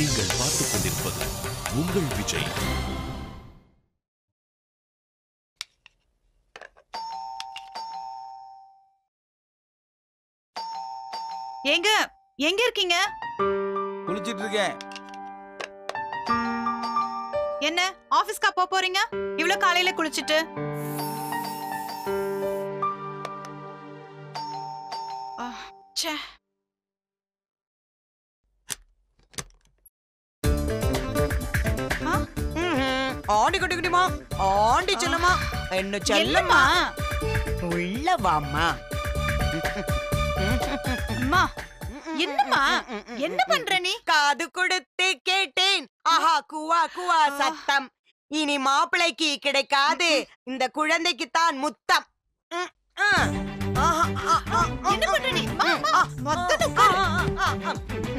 நீங்கள் பார்த்துக் கொண்டிருப்பது உங்கள் விஜய். ஏங்க எங்க இருக்கீங்க? குளிச்சிட்டு இருக்கேன் என்ன ஆபீஸ்க்கா போக போறீங்க? இவ்ளோ காலையில குளிச்சிட்டு. ஆ, ச்சே. ஆண்டி குட்டி குட்டிமா ஆண்டி செல்லம்மா. என்ன செல்லம்மா? உள்ள வாம்மா அம்மா என்னம்மா? என்ன பண்ற நீ? காது கொடுத்து கேட்டேன். ஆஹா குவா குவா சத்தம். இனி மாப்பிளைக்கு கிடைக்காது. இந்த குழந்தைக்கு தான் முத்தம் என்ன பண்ற நீ? மொத்தத்தை.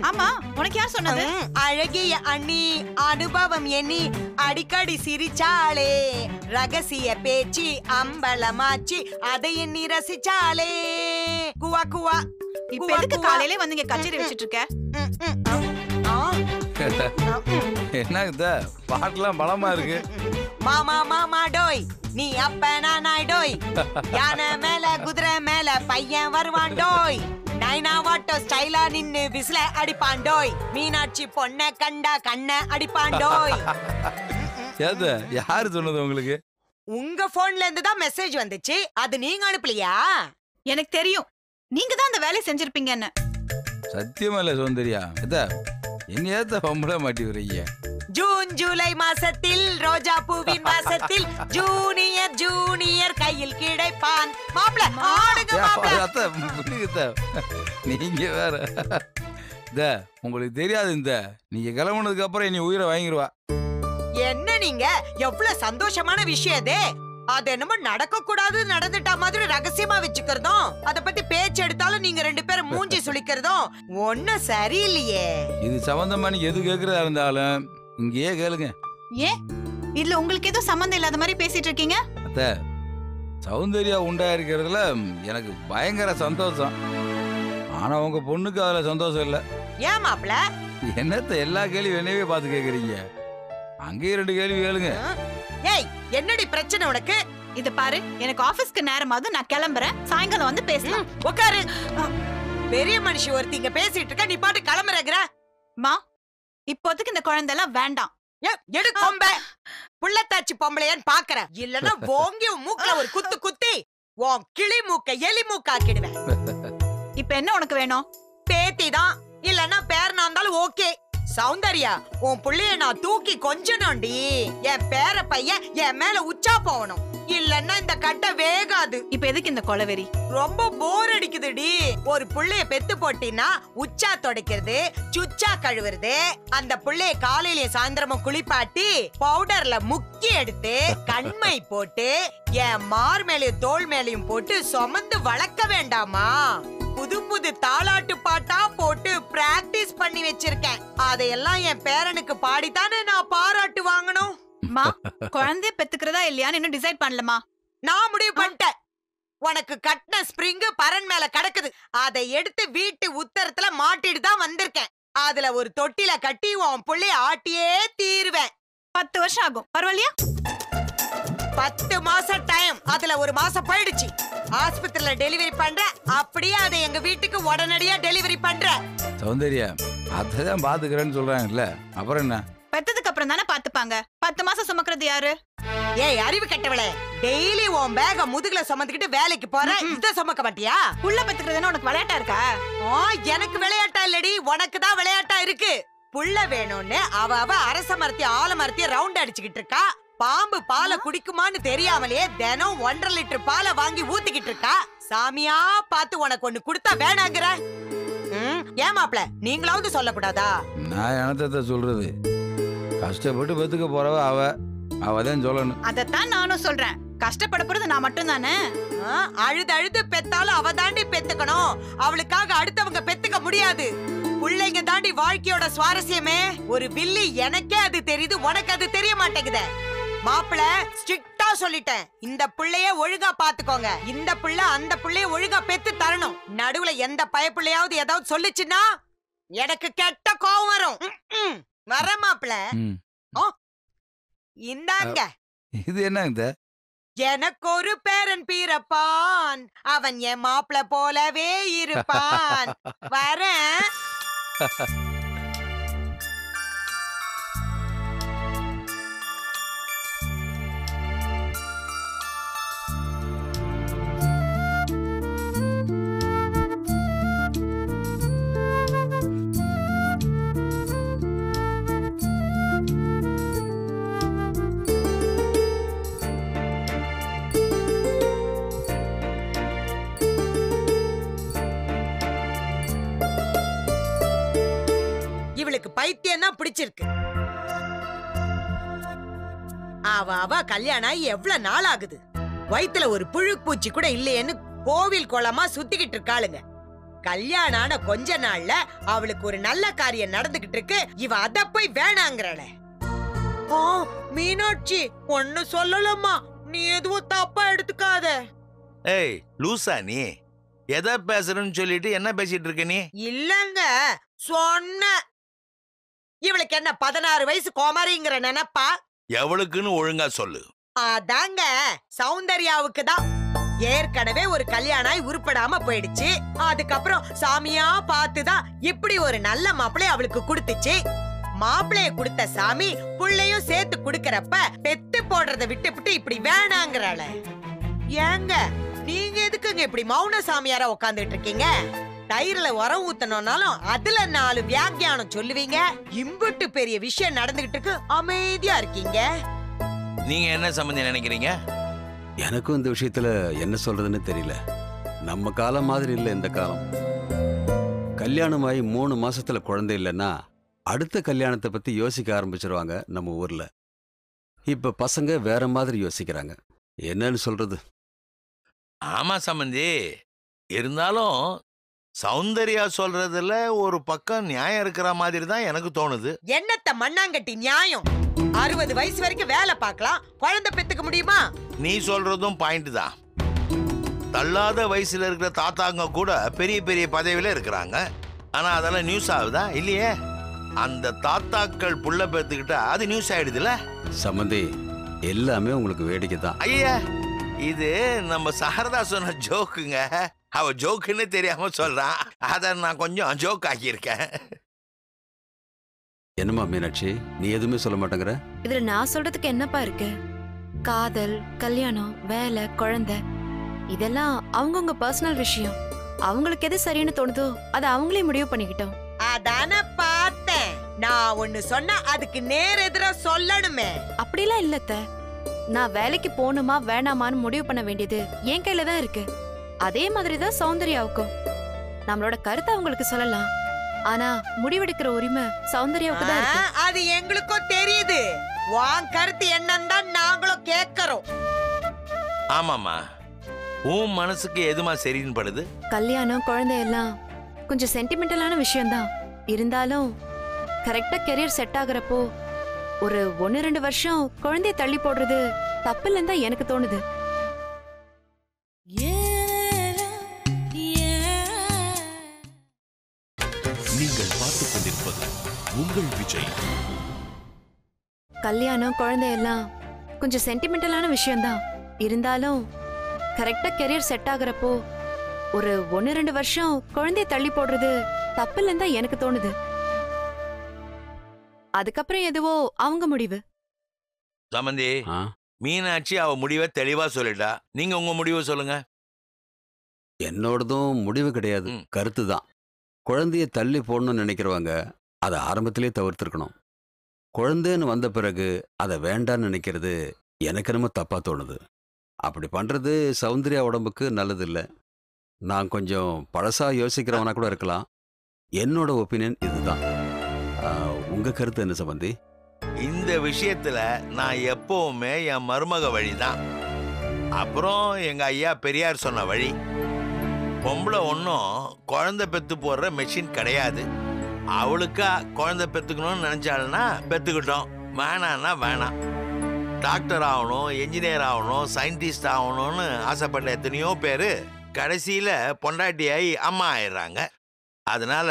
ஆமா உனக்கு யார் சொன்னது? அழகிய அண்ணி அனுபவம் எண்ணி அடிக்கடி சிரிச்சாளே. ரகசிய பேச்சு அம்பலமாச்சு அதை எண்ணி ரசிச்சாளே. குவா குவா. இப்ப எதுக்கு. காலையில வந்து இங்க கச்சேரி வச்சிட்டு இருக்க. என்ன இத பாட்டுலாம் பலமா இருக்கு? மாமா மாமா டோய். நீ அப்ப நான் டோய். யானை மேல குதிரை மேல பையன் வருவான் டோய். நைனா வாட்டோ ஸ்டைலா நின்னு விசில அடிப்பான் டோய் மீனாட்சி பொண்ண கண்டா கண்ண அடிப்பான் டோய் ஏத யாரு சொன்னது உங்களுக்கு? உங்க போன்ல இருந்து தான் மெசேஜ் வந்துச்சு. அது நீங்க அனுப்பலையா? எனக்கு தெரியும். நீங்க தான் அந்த வேலையை செஞ்சிருப்பீங்கன்னு. சத்தியமா இல்ல சௌந்தர்யா? இத என்ன ஏத்த பொம்பளை மாட்டி வரீங்க ஜூன் ஜூலை மாசத்தில் ரோஜா பூவின் மாசத்தில் ஜூனியர் ஜூனியர் கையில் கிடைப்பான். மாப்பிள ஆடுங்க மாப்பிள. அத்த நீங்க வேற. இந்த உங்களுக்கு தெரியாது இந்த. நீங்க கிளம்புனதுக்கு அப்புறம் இனி உயிரை வாங்கிடுவா என்ன நீங்க? எவ்வளவு சந்தோஷமான விஷயம் இது. அது என்னமோ நடக்க கூடாது நடந்துட்டா மாதிரி ரகசியமா வச்சுக்கிறதும் அத பத்தி பேச்சு எடுத்தாலும் நீங்க ரெண்டு பேரும் மூஞ்சி சுளிக்கிறதும் ஒன்னும் சரியில்லையே. இது சம்பந்தமா நீங்க எது கேக்குறதா இருந்தாலும் இங்கேயே கேளுங்க. ஏன் இதுல உங்களுக்கு ஏதோ சம்மந்தம் இல்லாத மாதிரி பேசிட்டு இருக்கீங்க? அத்த சௌந்தர்யா உண்டா இருக்கிறதுல எனக்கு பயங்கர சந்தோஷம். ஆனா உங்க பொண்ணுக்கு அதுல சந்தோஷம் இல்ல. ஏன் மாப்பிள? என்னத்த எல்லா கேள்வியும் என்னவே பார்த்து கேக்குறீங்க? அங்கேயும் ரெண்டு கேள்வி கேளுங்க. ஏய் என்னடி பிரச்சனை உனக்கு? இத பாரு எனக்கு ஆபீஸ்க்கு நேரமாவது நான் கிளம்புறேன். சாயங்காலம் வந்து பேசலாம். உட்காரு பெரிய மனுஷி ஒருத்தி இங்க பேசிட்டு இருக்க நீ பாட்டு கிளம்புறங்கிற. மா இப்போதைக்கு இந்த குழந்தை எல்லாம் வேண்டாம்? ஏ, எடு கொம்ப. புள்ளத்தாச்சி பொம்பளையான்னு பாக்குறேன் இல்லன்னா ஓங்கி மூக்குல ஒரு குத்து குத்தி உன் கிளி மூக்க எலி மூக்காக்கிடுவேன். இப்ப என்ன உனக்கு வேணும்? பேத்தி தான் இல்லன்னா பேரனா இருந்தாலும் ஓகே. சௌந்தர்யா உன் புள்ளைய நான் தூக்கி கொஞ்சணும்டி. என் பேர பையன் என் மேல உச்சா போகணும். இல்லன்னா இந்த கட்டை வேகாது. இப்ப எதுக்கு இந்த கொலவெறி? ரொம்ப போர் அடிக்குதுடி. ஒரு புள்ளைய பெத்து போட்டினா உச்சா துடைக்கிறது சுச்சா கழுவுறது அந்த புள்ளைய காலையில சாயந்தரமும் குளிப்பாட்டி பவுடர்ல முக்கி எடுத்து கண்மை போட்டு என் மார் மேலயும் தோல் மேலயும் போட்டு சுமந்து வளர்க்க வேண்டாமா? புது புது தாலாட்டு பாட்டா போட்டு பிராக்டிஸ் பண்ணி வச்சிருக்கேன். அதையெல்லாம் என் பேரனுக்கு பாடித்தானே நான் பாராட்டு வாங்கணும்? மா குழந்தைய பெத்துக்கிறதா இல்லையான்னு இன்னும் டிசைட் பண்ணலமா நான் முடிவு பண்ணிட்டேன். உனக்கு கட்டின ஸ்ப்ரிங் பரன் மேல கிடக்குது. அதை எடுத்து வீட்டு உத்தரத்துல மாட்டிட்டு தான் வந்திருக்கேன். அதுல ஒரு தொட்டில கட்டி உன் புள்ளைய ஆட்டியே தீருவேன். பத்து வருஷம் ஆகும். பரவாயில்லையா? பத்து மாசம் டைம் அதுல ஒரு மாசம் போயிடுச்சு. ஆஸ்பத்திரியில டெலிவரி பண்ற அப்படியே அதை எங்க வீட்டுக்கு உடனடியா டெலிவரி பண்ற. சௌந்தர்யா அதான் பாத்துக்கிறேன்னு சொல்றாங்கல்ல. அப்புறம் என்ன? பெத்ததுக்கு அப்புறம் தானே பாத்துப்பாங்க. பத்து மாசம் சுமக்கிறது யாரு? ஏய் அறிவு கெட்டவளே. டெய்லி உன் பேக முதுகுல சுமந்துக்கிட்டு வேலைக்கு போற இத சுமக்க மாட்டியா? புள்ள பெத்துக்கிறதுன்னு உனக்கு விளையாட்டா இருக்கா? ஆ, எனக்கு விளையாட்டா இல்லடி. உனக்கு தான் விளையாட்டா இருக்கு. புள்ள வேணும்னு அவ அவ அரச மரத்தி ஆல மரத்தி ரவுண்ட் அடிச்சுக்கிட்டு இருக்கா. பாம்பு பாலை குடிக்குமான்னு தெரியாமலே தினம் ஒன்றரை லிட்டர் பாலை வாங்கி ஊத்திக்கிட்டு இருக்கா. சாமியா பார்த்து உனக்கு ஒண்ணு கொடுத்தா வேணாங்கிற. மாப்ள நீங்களாவது சொல்லக்கூடாதா? நான் எனத்த சொல்றது? கஷ்டப்பட்டு பெத்துக்க போறவ அவ. அவ தான் சொல்லணும். அதத்தான் நானும் சொல்றேன். கஷ்டப்பட போறது நான் மட்டும் தானே ஆ, அழுது அழுது பெத்தாலும் அவ தாண்டி பெத்துக்கணும். அவளுக்காக அடுத்தவங்க பெத்துக்க முடியாது. புள்ளைங்க தாண்டி வாழ்க்கையோட சுவாரஸ்யமே. ஒரு வில்லி எனக்கே அது தெரியுது உனக்கு அது தெரிய மாட்டேங்குதே. மாப்பிள ஸ்ட்ரிக்டா சொல்லிட்டேன். இந்த புள்ளைய ஒழுங்கா பாத்துக்கோங்க. இந்த புள்ள அந்த புள்ளைய ஒழுங்கா பெத்து தரணும். நடுவுல எந்த பயப்புள்ளையாவது ஏதாவது சொல்லுச்சுன்னா எனக்கு கெட்ட கோவம் வரும். வர மாப்பிள. இந்தாங்க. இது என்ன இந்த? எனக்கு ஒரு பேரன் பீரப்பான். அவன் என் மாப்பிள போலவே இருப்பான். வரேன். பிடிச்சிருக்கு. அவ அவ கல்யாணம் ஆகி எவ்வளவு நாள் ஆகுது வயித்துல ஒரு புழு பூச்சி கூட இல்லையேன்னு கோவில் குளமா சுத்திக்கிட்டு இருக்காளுங்க. கல்யாணம் ஆன கொஞ்ச நாள்ல அவளுக்கு ஒரு நல்ல காரியம் நடந்துகிட்டு இருக்கு. இவ அத போய் வேணாங்கறல ஆ மீனாட்சி ஒண்ணு சொல்லலம்மா. நீ எதுவும் தப்பா எடுத்துக்காத. ஏய் லூசா நீ. எதை பேசுறேன்னு சொல்லிட்டு என்ன பேசிட்டு இருக்க நீ? இல்லங்க சொன்ன இவளுக்கு என்ன பதினாறு வயசு கோமாரிங்கிற நினைப்பா? எவளுக்குன்னு ஒழுங்கா சொல்லு. அதாங்க சௌந்தர்யாவுக்கு தான். ஏற்கனவே ஒரு கல்யாணம் உருப்படாம போயிடுச்சு. அதுக்கப்புறம் சாமியா பார்த்துதான் இப்படி ஒரு நல்ல மாப்பிளைய அவளுக்கு கொடுத்துச்சு. மாப்பிளைய கொடுத்த சாமி புள்ளையும் சேர்த்து குடுக்கறப்ப பெத்து போடுறத விட்டுவிட்டு இப்படி வேணாங்கறாள. ஏங்க நீங்க எதுக்குங்க இப்படி மௌன சாமியாரா உட்கார்ந்துட்டு இருக்கீங்க? தயிர்ல உரம் ஊத்தணும்னாலும் அதுல நாலு வியாக்கியானம் சொல்லுவீங்க. இம்புட்டு பெரிய விஷயம் நடந்துகிட்டு இருக்கு. அமைதியா இருக்கீங்க. நீங்க என்ன சம்பந்தி நினைக்கிறீங்க? எனக்கும் இந்த விஷயத்துல என்ன சொல்றதுன்னு தெரியல. நம்ம காலம் மாதிரி இல்லை இந்த காலம். கல்யாணமாகி மூணு மாசத்துல குழந்தை இல்லைன்னா அடுத்த கல்யாணத்தை பத்தி யோசிக்க ஆரம்பிச்சிருவாங்க நம்ம ஊர்ல. இப்ப பசங்க வேற மாதிரி யோசிக்கிறாங்க. என்னன்னு சொல்றது? ஆமா சம்பந்தி. இருந்தாலும் சௌந்தர்யா சொல்றதுல ஒரு பக்கம் நியாயம் இருக்கிற மாதிரி தான் எனக்கு தோணுது. என்னத்த மண்ணாங்கட்டி நியாயம்? அறுபது வயசு வரைக்கும் வேலை பார்க்கலாம். குழந்தை பெத்துக்க முடியுமா? நீ சொல்றதும் பாயிண்ட் தான். தள்ளாத வயசுல இருக்கிற தாத்தாங்க கூட பெரிய பெரிய பதவியில இருக்கிறாங்க. ஆனா அதெல்லாம் நியூஸ் ஆகுதா? இல்லையே. அந்த தாத்தாக்கள் புள்ள பெத்துக்கிட்டா அது நியூஸ் ஆயிடுதுல சம்மந்தி எல்லாமே உங்களுக்கு வேடிக்கை தான். ஐயா இது நம்ம சாரதா சொன்ன ஜோக்குங்க அவ ஜோக்குன்னு தெரியாம சொல்றான் அத நான் கொஞ்சம் ஜோக் ஆக்கியிருக்கேன். என்னம்மா மீனாட்சி நீ எதுவுமே சொல்ல மாட்டேங்கிற? இதுல நான் சொல்றதுக்கு என்னப்பா இருக்கு? காதல் கல்யாணம் வேலை குழந்தை இதெல்லாம் அவங்கவுங்க பர்சனல் விஷயம். அவங்களுக்கு எது சரின்னு தோணுதோ அதை அவங்களே முடிவு பண்ணிக்கிட்டோம். அதான பார்த்தேன். நான் ஒண்ணு சொன்னா அதுக்கு நேர் எதிரா சொல்லணுமே. அப்படிலாம் இல்ல அத்தை. நான் வேலைக்கு போகணுமா வேணாமான்னு முடிவு பண்ண வேண்டியது என் கையில தான் இருக்கு. அதே மாதிரி தான் சௌந்தர்யாவுக்கும். நம்மளோட கருத்தை அவங்களுக்கு சொல்லலாம். ஆனா முடிவெடுக்கிற உரிமை சௌந்தர்யாவுக்கு தான் அது எங்களுக்கும் தெரியுது. உன் கருத்து என்னன்னு தான் நாங்களும் கேட்கறோம். ஆமாம்மா. உன் மனசுக்கு எதுமா சரின்னு படுது? கல்யாணம் குழந்தை எல்லாம் கொஞ்சம் சென்டிமெண்டலான விஷயம்தான். இருந்தாலும் கரெக்டா கெரியர் செட் ஆகுறப்போ ஒரு ஒன்னு ரெண்டு வருஷம் குழந்தைய தள்ளி போடுறது தப்பில்லைன்னு தான் எனக்கு தோணுது. கல்யாணம் குழந்தை எல்லாம் கொஞ்சம் சென்டிமெண்டலான விஷயம்தான். இருந்தாலும் கரெக்டா கெரியர் செட் ஆகுறப்போ ஒரு ஒன்னு ரெண்டு வருஷம் குழந்தைய தள்ளி போடுறது தப்பில்லைன்னு தான் எனக்கு தோணுது. அதுக்கப்புறம் எதுவோ அவங்க முடிவு. சமந்தி ஆ? மீனாட்சி அவ முடிவை தெளிவா சொல்லிட்டா. நீங்க உங்க முடிவை சொல்லுங்க. என்னோடதும் முடிவு கிடையாது. கருத்து தான் குழந்தைய தள்ளி போடணும்னு நினைக்கிறவங்க அதை ஆரம்பத்திலே தவிர்த்திருக்கணும். குழந்தைன்னு வந்த பிறகு அதை வேண்டான்னு நினைக்கிறது எனக்கு என்னமோ தப்பாக தோணுது. அப்படி பண்ணுறது சௌந்தர்யா உடம்புக்கு நல்லதில்லை. நான் கொஞ்சம் பழசாக யோசிக்கிறவனா கூட இருக்கலாம். என்னோட ஒப்பீனியன் இதுதான். உங்கள் கருத்து என்ன சம்பந்தி? இந்த விஷயத்துல நான் எப்பவுமே என் மருமக வழிதான். அப்புறம் எங்க ஐயா பெரியார் சொன்ன வழி. பொம்பளை ஒன்றும் குழந்தை பெத்து போடுற மெஷின் கிடையாது. அவளுக்கா குழந்தை பெத்துக்கணும்னு நினைச்சாள்னா பெத்துக்கிட்டோம். வேணான்னா வேணாம். டாக்டர் ஆகணும் என்ஜினியர் ஆகணும் சயின்டிஸ்ட் ஆகணும்னு ஆசைப்பட்ட எத்தனையோ பேர் கடைசியில் பொண்டாட்டியாகி அம்மா ஆயிடுறாங்க. அதனால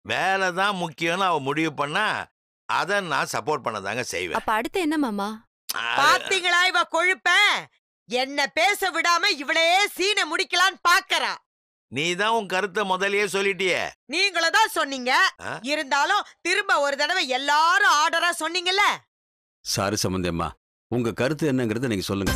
வேலை தான் முக்கியம்னு அவ முடிவு பண்ணா அத நான் சப்போர்ட் பண்ணதாங்க செய்வேன். அப்ப அடுத்து என்ன மாமா? பாத்தீங்களா இவ கொழுப்ப? என்ன பேச விடாம இவளே சீனை முடிக்கலான்னு பாக்கறா. நீ தான் உன் கருத்தை முதல்லயே சொல்லிட்டியே. நீங்களும் தான் சொன்னீங்க? இருந்தாலும் திரும்ப ஒரு தடவை எல்லாரும் ஆர்டரா சொன்னீங்கல்ல? சாரி சம்பந்தி அம்மா உங்க கருத்து என்னங்கிறத நீங்க சொல்லுங்க.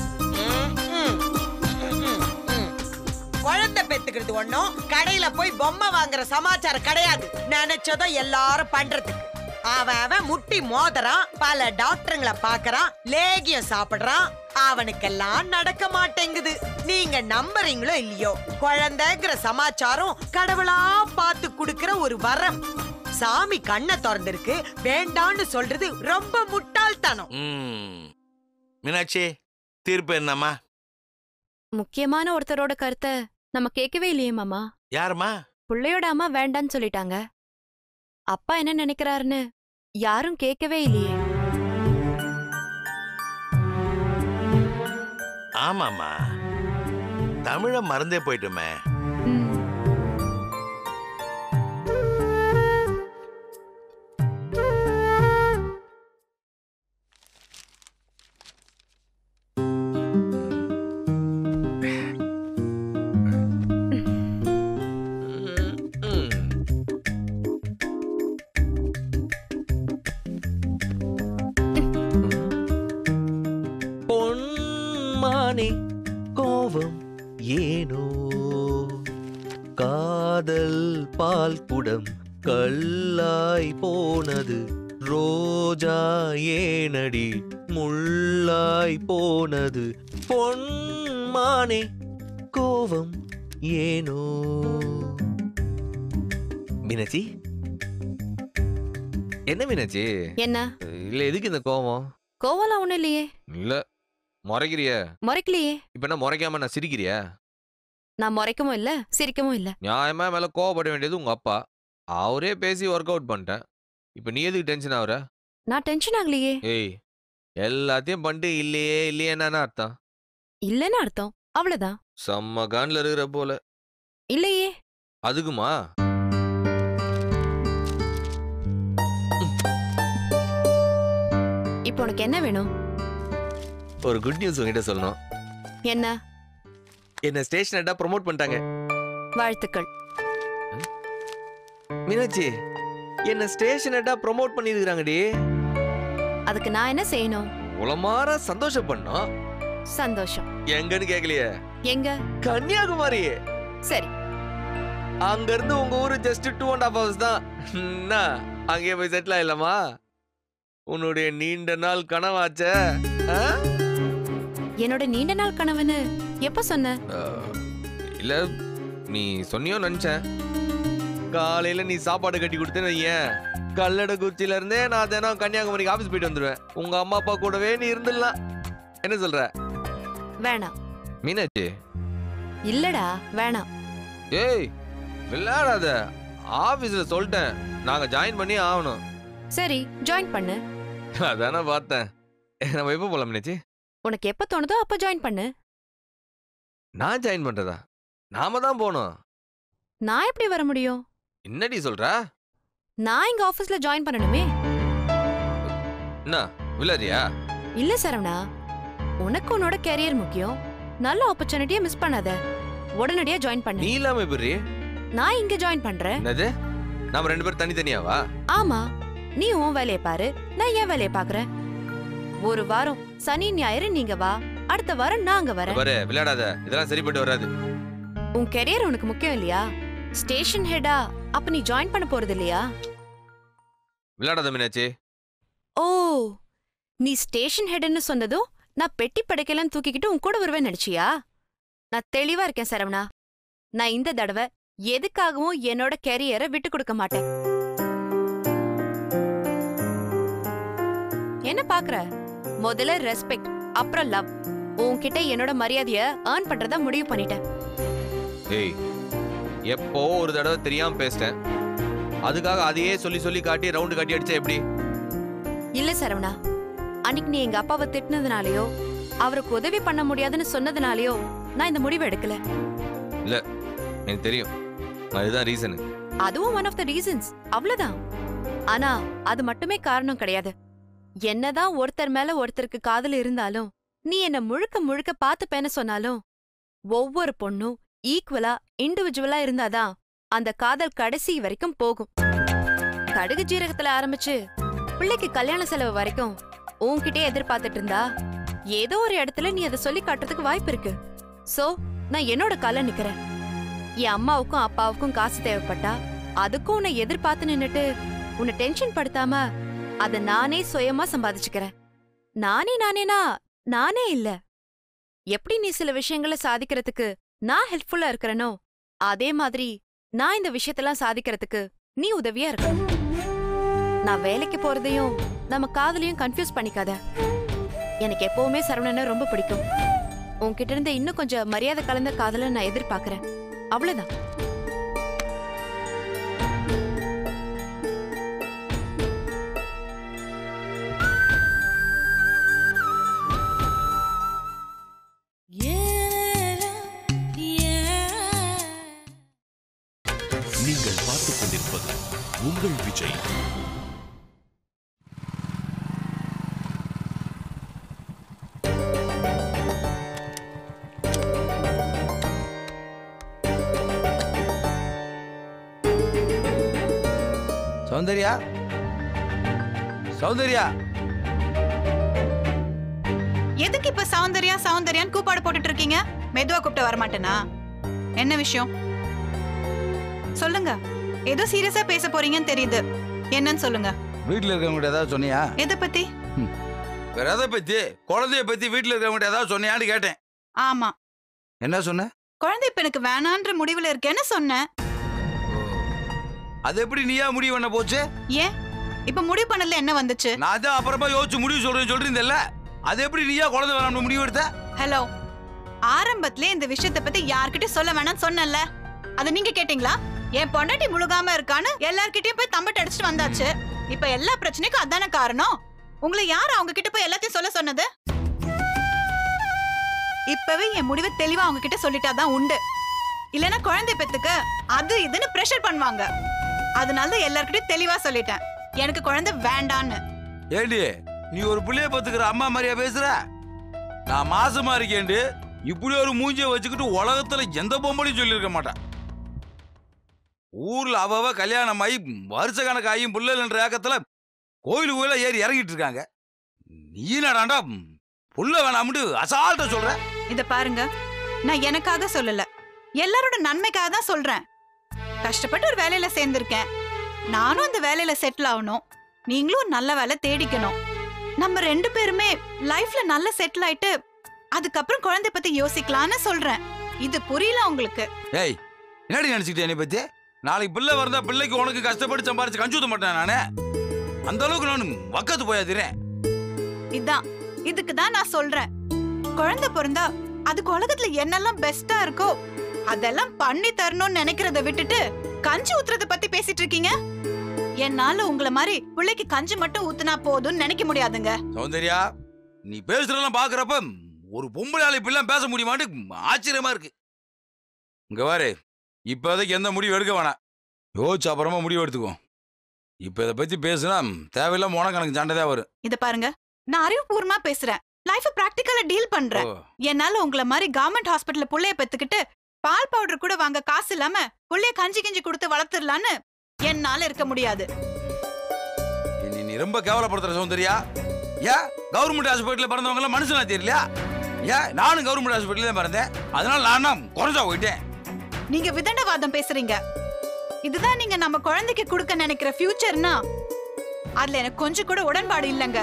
குழந்தை பெத்துக்கிறது ஒண்ணும் கடையில போய் பொம்மை வாங்குற சமாச்சாரம் கிடையாது. நினைச்சதும் எல்லாரும் பண்றதுக்கு. அவன் அவன் முட்டி மோதறான் பல டாக்டருங்களை பாக்குறான் லேகியம் சாப்பிடுறான். அவனுக்கெல்லாம் நடக்க மாட்டேங்குது. நீங்க நம்புறீங்களோ இல்லையோ குழந்தைங்கிற சமாச்சாரம் கடவுளா பார்த்து கொடுக்கிற ஒரு வரம். சாமி கண்ணை திறந்திருக்கு வேண்டான்னு சொல்றது ரொம்ப முட்டாள்தனம். ம். மீனாட்சி தீர்ப்பு என்னம்மா? முக்கியமான ஒருத்தரோட கருத்தை நம்ம கேட்கவே இல்லையே மாமா. யாரும்மா? புள்ளையோட அம்மா வேண்டான்னு சொல்லிட்டாங்க. அப்பா என்ன நினைக்கிறாருன்னு யாரும் கேட்கவே இல்லையே. ஆமாமா தமிழ மறந்தே போயிட்டுமே. முள்ளாய் போனது பொன்மானே கோபம் ஏனோ? மீனாட்சி? என்ன மீனாட்சி? என்ன? இல்ல எதுக்கு இந்த கோபம் கோவலாம் ஒண்ணும் இல்லையே. இல்ல முறைக்கிறிய. முறைக்கலையே. இப்ப என்ன முறைக்காம நான் சிரிக்கிறியா? நான் முறைக்கவும் இல்ல சிரிக்கவும் இல்ல. நியாயமா மேல கோவப்பட வேண்டியது உங்க அப்பா. அவரே பேசி ஒர்க் அவுட் பண்ணிட்டேன். இப்ப நீ எதுக்கு டென்ஷன் ஆகுற? நான் டென்ஷன் ஆகலையே. ஏய் எல்லாத்தையும் பண்ணிட்டு இல்லையே இல்லையே என்னன்னு அர்த்தம். இல்லன்னு அர்த்தம். அவ்வளவுதான். செம்ம கான்ல இருக்கிற போல. இல்லையே. அதுக்குமா? இப்போ உனக்கு என்ன வேணும்? ஒரு குட் நியூஸ் உங்ககிட்ட சொல்லணும். என்ன? என்ன ஸ்டேஷன் ஹெட்டா ப்ரோமோட் பண்ணிட்டாங்க. வாழ்த்துக்கள். மீனாட்சி என்ன ஸ்டேஷன் ஹெட்டா ப்ரோமோட் பண்ணிருக்காங்கடி அதுக்கு நான் என்ன செய்யணும்? உளமாற சந்தோஷம் பண்ணோம் சந்தோஷம். எங்கன்னு கேக்கலையே? எங்க? கன்னியாகுமரி. சரி. அங்க இருந்து உங்க ஊரு just two and half hours தான். என்ன? அங்கேயே போய் செட்டில் ஆயிடலாமா? உன்னுடைய நீண்ட நாள் கனவாச்சே? என்னோட நீண்ட நாள் கனவுன்னு எப்ப சொன்ன? இல்ல நீ சொன்னியோ நினைச்சேன். காலையில நீ சாப்பாடு கட்டி கொடுத்தேன்னு வையேன். கல்லட குச்சில இருந்தே நான் தினம் கன்னியாகுமரிக்கு ஆபீஸ் போயிட்டு வந்துடுவேன் உங்க அம்மா அப்பா கூடவே நீ இருந்துடலாம். என்ன சொல்ற? வேணாம். மீனாட்சி? இல்லடா வேணாம். ஏய் விளையாடாத. ஆபீஸ்ல சொல்லிட்டேன். நாங்க ஜாயின் பண்ணி ஆகணும். சரி ஜாயின் பண்ணு. அதானே பார்த்தேன். நம்ம எப்போ போலாம் மீனாட்சி? உனக்கு எப்ப தோணுதோ அப்ப ஜாயின் பண்ணு. நான் ஜாயின் பண்றதா? நாம தான் போகணும். நான் எப்படி வர முடியும்? என்னடி சொல்ற? நான் இங்க ஆபீஸ்ல ஜாயின் பண்ணணுமே. என்ன? விளையாடியா இல்ல சரவணா. உனக்கு உன்னோட கெரியர் முக்கியம். நல்ல ஆப்பர்ச்சுனிட்டியை மிஸ் பண்ணாத. உடனடியா ஜாயின் நீ பண்ணு இல்லாம எப்படி நான் இங்க ஜாயின் பண்றேன். என்னது? நாம ரெண்டு பேரும் தனித்தனியாவா? ஆமா. நீ உன் வேலையை பாரு. நான் என் வேலையை பாக்குறேன். ஒரு வாரம் சனி ஞாயிறு நீங்க வா. அடுத்த வாரம் நாங்க இங்க வரேன். பாரு விளையாடாத. இதெல்லாம் சரிப்பட்டு வராது. உன் கெரியர் உனக்கு முக்கியம் இல்லையா? ஸ்டேஷன் ஹெடா அப்ப நீ ஜாயின் பண்ண போறது இல்லையா? விளையாடாத மீனாட்சி. ஓ நீ ஸ்டேஷன் ஹெட்னு சொன்னதும் நான் பெட்டி படைக்கலாம் தூக்கிக்கிட்டு உன் கூட வருவேன் நினைச்சியா? நான் தெளிவா இருக்கேன் சரவணா. நான் இந்த தடவை எதுக்காகவும் என்னோட கெரியரை விட்டு கொடுக்க மாட்டேன். என்ன பாக்குற? முதல்ல ரெஸ்பெக்ட் அப்புறம் லவ் உன்கிட்ட என்னோட மரியாதைய ஏர்ன் பண்றதா முடிவு பண்ணிட்டேன். ஏய் எப்போ ஒரு தடவை தெரியாம பேசிட்டேன். அதுக்காக அதையே சொல்லி சொல்லி காட்டி ரவுண்டு காட்டி அடிச்சா எப்படி? இல்ல சரவணா அன்னைக்கு நீ எங்க அப்பாவை திட்டினதுனாலயோ அவருக்கு உதவி பண்ண முடியாதுன்னு சொன்னதுனாலயோ நான் இந்த முடிவை எடுக்கல. எனக்கு தெரியும். அதுதான் ரீசனு அதுவும் ஒன் ஆஃப் த ரீசன்ஸ் அவ்வளவுதான். ஆனா அது மட்டுமே காரணம் கிடையாது. என்னதான் ஒருத்தர் மேல ஒருத்தருக்கு காதல் இருந்தாலும் நீ என்ன முழுக்க முழுக்க பாத்துப்பேன்னு சொன்னாலும் ஒவ்வொரு பொண்ணும் ஈக்குவலா இண்டிவிஜுவலா இருந்தாதான் அந்த காதல் கடைசி வரைக்கும் போகும். கடுகு ஜீரகத்துல ஆரம்பிச்சு பிள்ளைக்கு கல்யாண செலவு வரைக்கும் உன்கிட்டே எதிர்பார்த்துட்டு இருந்தா ஏதோ ஒரு இடத்துல நீ அதை சொல்லி காட்டுறதுக்கு வாய்ப்பு இருக்கு. சோ நான் என்னோட கால நிக்கிறேன். என் அம்மாவுக்கும் அப்பாவுக்கும் காசு தேவைப்பட்டா அதுக்கும் உன்னை எதிர்பார்த்து நின்னுட்டு உன்னை டென்ஷன் படுத்தாம அத நானே சுயமா சம்பாதிச்சுக்கிறேன். நானே நானேனா? நானே இல்ல. எப்படி நீ சில விஷயங்களை சாதிக்கிறதுக்கு நான் ஹெல்ப்ஃபுல்லா இருக்கிறனோ அதே மாதிரி நான் இந்த விஷயத்தெல்லாம் சாதிக்கிறதுக்கு நீ உதவியா இருக்க. நான் வேலைக்கு போறதையும் நம்ம காதலையும் கன்ஃபியூஸ் பண்ணிக்காத. எனக்கு எப்பவுமே சரவணனை ரொம்ப பிடிக்கும். உன்கிட்ட இருந்து இன்னும் கொஞ்சம் மரியாதை கலந்த காதலை நான் எதிர்பார்க்கறேன். அவ்வளவுதான். சௌந்தர்யா? சௌந்தர்யா? எதுக்கு இப்ப சௌந்தர்யா சௌந்தர்யான்னு கூப்பாடு போட்டுட்டு இருக்கீங்க? மெதுவா கூப்பிட்டு வர மாட்டேனா என்ன விஷயம்? சொல்லுங்க. ஏதோ சீரியஸா பேச போறீங்கன்னு தெரியுது. என்னன்னு சொல்லுங்க. வீட்டில் இருக்கவங்ககிட்ட ஏதாவது சொன்னியா? எதை பத்தி? வேற எதை பத்தி? குழந்தைய பத்தி வீட்டில் இருக்கவங்ககிட்ட ஏதாவது சொன்னியான்னு கேட்டேன். ஆமா. என்ன சொன்ன? குழந்தை இப்ப எனக்கு வேணான்ற முடிவுல இருக்கேன்னு சொன்னேன். அது எப்படி நீயா முடிவு பண்ண போச்சு? ஏன்? இப்ப முடிவு பண்ணதுல என்ன வந்துச்சு? நான் தான் அப்புறமா யோசிச்சு முடிவு சொல்றேன்னு சொல்றீங்கல்ல அது எப்படி நீயா குழந்தை வேணாம்னு முடிவு எடுத்த? ஹலோ ஆரம்பத்திலே இந்த விஷயத்தை பத்தி யார்கிட்ட சொல்ல வேணாம்னு சொன்னேன்ல. அது நீங்க கேட்டீங்களா? என் பொண்டாட்டி முழுகாம இருக்கான்னு எல்லார்கிட்டயும் போய் தம்பட்டு அடிச்சுட்டு வந்தாச்சு. இப்ப எல்லா பிரச்சனைக்கும் அதானே காரணம்? உங்களை யார் அவங்க கிட்ட போய் எல்லாத்தையும் சொல்ல சொன்னது? இப்பவே என் முடிவை தெளிவா அவங்க கிட்ட சொல்லிட்டாதான் உண்டு. இல்லனா குழந்தை பெத்துக்க அது இதுன்னு பிரஷர் பண்ணுவாங்க. அதனால தான் எல்லார்கிட்டயும் தெளிவா சொல்லிட்டேன். எனக்கு குழந்தை வேண்டான்னு. ஏண்டி நீ ஒரு புள்ளைய பத்துக்கிற அம்மா மாதிரியா பேசுற? நான் மாசமா இருக்கேன்டு இப்படி ஒரு மூஞ்சிய வச்சுக்கிட்டு உலகத்துல எந்த பொம்பளையும் சொல்லியிருக்க மாட்டான் ஊர்ல அவ கல்யாணம் ஆகி வருஷ கணக்காயும் புள்ளன்ற ஏக்கத்துல கோயில் கோயில ஏறி இறங்கிட்டு இருக்காங்க. நீ நடாண்டா புள்ள வேணாம்னு அசால்ட்டா சொல்ற? இத பாருங்க நான் எனக்காக சொல்லல. எல்லாரோட நன்மைக்காக தான் சொல்றேன். கஷ்டப்பட்டு ஒரு வேலையில சேர்ந்திருக்கேன். நானும் அந்த வேலையில செட்டில் ஆகணும். நீங்களும் நல்ல வேலை தேடிக்கணும். நம்ம ரெண்டு பேருமே லைஃப்ல நல்ல செட்டில் ஆயிட்டு அதுக்கப்புறம் குழந்தை பத்தி யோசிக்கலாம்னு சொல்றேன். இது புரியல உங்களுக்கு? ஏய் என்னடி நினைச்சுக்கிட்டே என்னை பத்தி? நாளைக்கு பிள்ளை வரதா பிள்ளைக்கு உனக்கு கஷ்டப்பட்டு சம்பாரிச்சு கஞ்சு ஊத்த மாட்டேன் நானே? அந்த அளவுக்கு நான் வக்கத்து போயாதிரேன். இதான் இதுக்கு தான் நான் சொல்றேன். குழந்தை பிறந்தா அதுக்கு உலகத்துல என்னெல்லாம் பெஸ்டா இருக்கோ அதெல்லாம் பண்ணி தரணும்னு நினைக்கிறத விட்டுட்டு கஞ்சி ஊத்துறத பத்தி பேசிட்டு இருக்கீங்க? என்னால உங்கள மாதிரி பிள்ளைக்கு கஞ்சி மட்டும் ஊத்துனா போதும்னு நினைக்க முடியாதுங்க. சௌந்தர்யா நீ பேசுறதெல்லாம் பாக்குறப்ப ஒரு பொம்பளையால இப்படிலாம் பேச முடியுமான்னு ஆச்சரியமா இருக்கு. இங்க பாரு இப்போதைக்கு எந்த முடிவு எடுக்க வேணாம். யோசிச்சு அப்புறமா முடிவு எடுத்துக்கோ இப்போ இதை பத்தி பேசுனா தேவையில்லாம உனக்கு எனக்கு சண்டை தான் வரும். இத பாருங்க நான் அறிவுபூர்வமா பேசுறேன். லைஃப் பிராக்டிக்கலா டீல் பண்றேன். என்னால உங்கள மாதிரி கவர்மெண்ட் ஹாஸ்பிட்டல்ல புள்ளைய பெத்துக்கிட்டு பால் பவுடர் கூட வாங்க காசு இல்லாம புள்ளைய கஞ்சி கிஞ்சி கொடுத்து வளர்த்துடலான்னு என்னால இருக்க முடியாது. நீ ரொம்ப கேவலப்படுத்துற சௌந்தர்யா. ஏன் கவர்மெண்ட் ஹாஸ்பிட்டலில் பிறந்தவங்க எல்லாம் மனுஷனா தெரியலையா? ஏன் நானும் கவர்மெண்ட் ஹாஸ்பிட்டல் தான் பிறந்தேன். அதனால நான் குறைஞ்சா போயிட்டேன். நீங்க விதண்டவாதம் பேசுறீங்க. இதுதான் நீங்க நம்ம குழந்தைக்கு கொடுக்க நினைக்கிற ஃபியூச்சர்னா அதுல எனக்கு கொஞ்சம் கூட உடன்பாடு இல்லைங்க.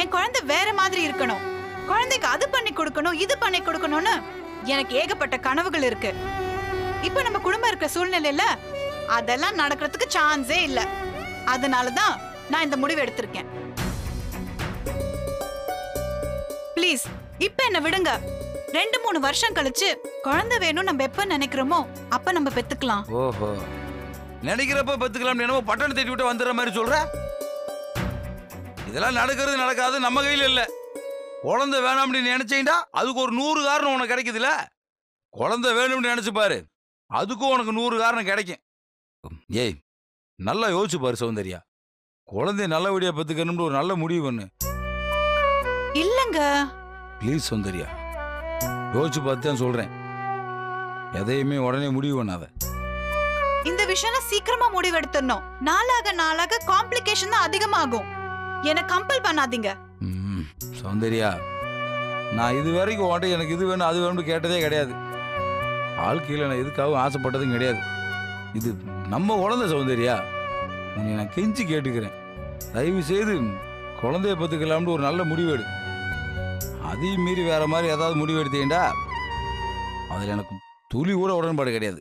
என் குழந்தை வேற மாதிரி இருக்கணும். குழந்தைக்கு அது பண்ணி கொடுக்கணும் இது பண்ணி கொடுக்கணும்னு எனக்கு ஏகப்பட்ட கனவுகள் இருக்கு. இப்ப நம்ம குடும்பம் இருக்க சூழ்நிலையில அதெல்லாம் நடக்கிறதுக்கு சான்ஸே இல்ல. அதனாலதான் நான் இந்த முடிவு எடுத்திருக்கேன். ப்ளீஸ் இப்ப என்ன விடுங்க. ரெண்டு மூணு வருஷம் கழிச்சு குழந்தை வேணும் நம்ம எப்ப நினைக்கிறோமோ அப்ப நம்ம பெத்துக்கலாம். ஓஹோ. நினைக்கிறப்ப பத்துக்கலாம் என்னமோ பட்டணம் தேடி விட்டு வந்துடுற மாதிரி சொல்ற? இதெல்லாம் நடக்கிறது நடக்காது நம்ம கையில இல்ல. குழந்தை வேணாம்னு நினைச்சீண்டா அதுக்கு ஒரு நூறு காரணம் உனக்கு கிடைக்குதுல. குழந்தை வேணும்னு நினைச்சு பாரு. அதுக்கும் உனக்கு நூறு காரணம் கிடைக்கும். ஏய் நல்லா யோசிச்சு பாரு சௌந்தர்யா. குழந்தைய நல்லபடியா பத்துக்கணும்னு ஒரு நல்ல முடிவு பண்ணு. இல்லங்க. ப்ளீஸ் சௌந்தர்யா. யோசிச்சு பார்த்து தான் சொல்றேன். எதையுமே உடனே முடிவு பண்ணாத. இந்த விஷயம்ல சீக்கிரமா முடிவெடுத்துடணும் நாளாக நாளாக காம்ப்ளிகேஷன் தான் அதிகமாகும். என்ன கம்பல் பண்ணாதீங்க. ம், சௌந்தர்யா நான் இது வரைக்கும் உன்ட்ட எனக்கு இது வேணும் அது வேணும்னு கேட்டதே கிடையாது. வாழ்க்கையில் நான் எதுக்காகவும் ஆசைப்பட்டதும் கிடையாது. இது நம்ம குழந்தை சௌந்தர்யா. உன்னை நான் கெஞ்சி கேட்டுக்கிறேன். தயவு செய்து குழந்தைய பத்துக்கலாம்னு ஒரு நல்ல முடிவெடு அதையும் மீறி வேற மாதிரி ஏதாவது முடிவு எடுத்தீங்கடா அதில் எனக்கு துளி கூட உடன்பாடு கிடையாது.